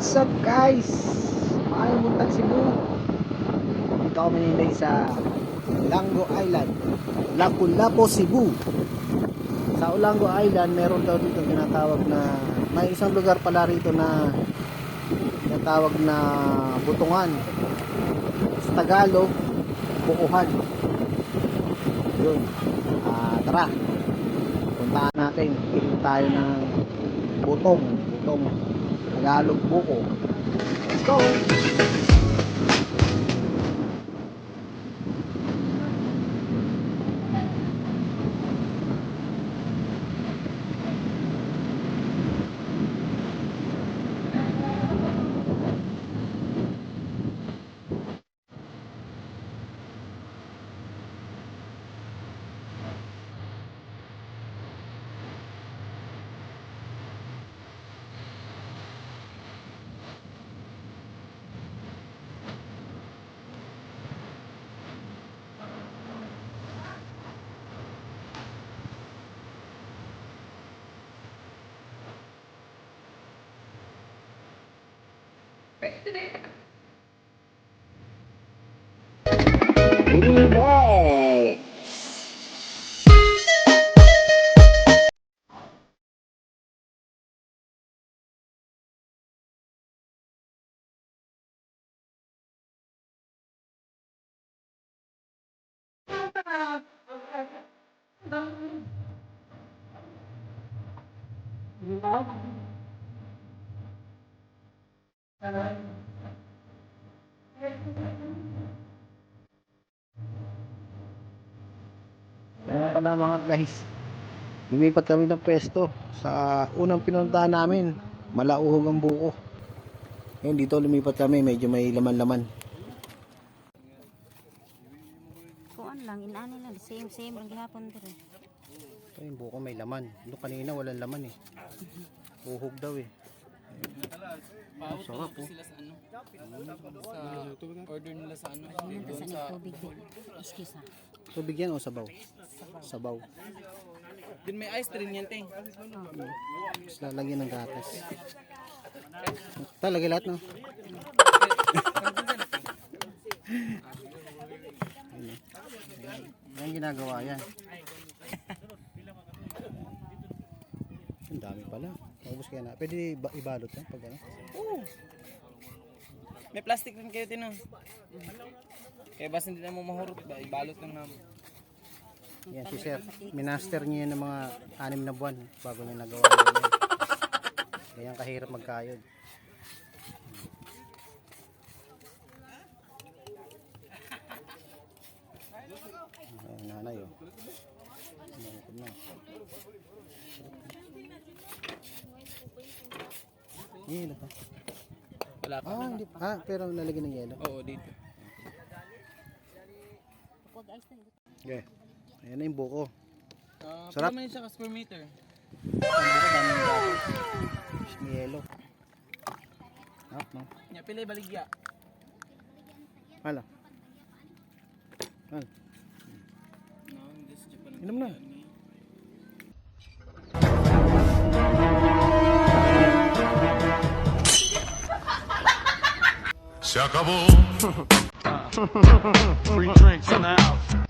What's up guys? Mahal Muntag Cebu Dito kami nilay sa Lango Island Lapu-Lapu, Cebu. Sa Olango Island meron daw dito tinatawag na May isang lugar pala rito na Tinatawag na Butungan. Sa Tagalog Bukuhan. Yun. Ah, Tara. Puntaan natin. Pili tayo ng Butong. Butong Tagalog buko. Let's go! back to Love. Kaya pala mga guys, lumipat kami ng pwesto sa unang pinuntahan namin. Malauhog ang buko. Ngayon dito lumipat kami, medyo may laman-laman. Kuan lang, inani lang, same same ang gihapon dire. Ito yung buko may laman. Doon kanina walang laman eh. Uhog daw eh. Ang sarap oh. sila sa ano? Sa order nila sa ano? Nanta Doon sa tubig din. Excuse ha. Tubig yan o sabaw? Sabaw. Din may ice rin yan, ting. Tapos lalagyan ng gatas. Talagay lahat no? Yan ginagawa yan. Ang dami pala. Maubos kaya na. Pwede ba- ibalot yan pag ano? Oo. May plastic rin kayo, tino. Kaya basta hindi na mo mahurot ba, ibalot lang namin. Yan si Sir. Minaster niya yan ng mga anim na buwan bago niya nagawa yan. Ganyan kahirap magkayod. Ayun, nanay oh. Nanay na. Yelo pa. Wala pa. Ah, hindi pa. Ah, pero nalagyan ng yelo. Oo, dito. Okay. Ayan na yung buko. Uh, Sarap. Sarap. siya ka square meter. May yelo. Ah, no. Nya, pilay baligya. Hala. Hal. No, this Japan. Inom na. Se acabó. Free drinks in the house.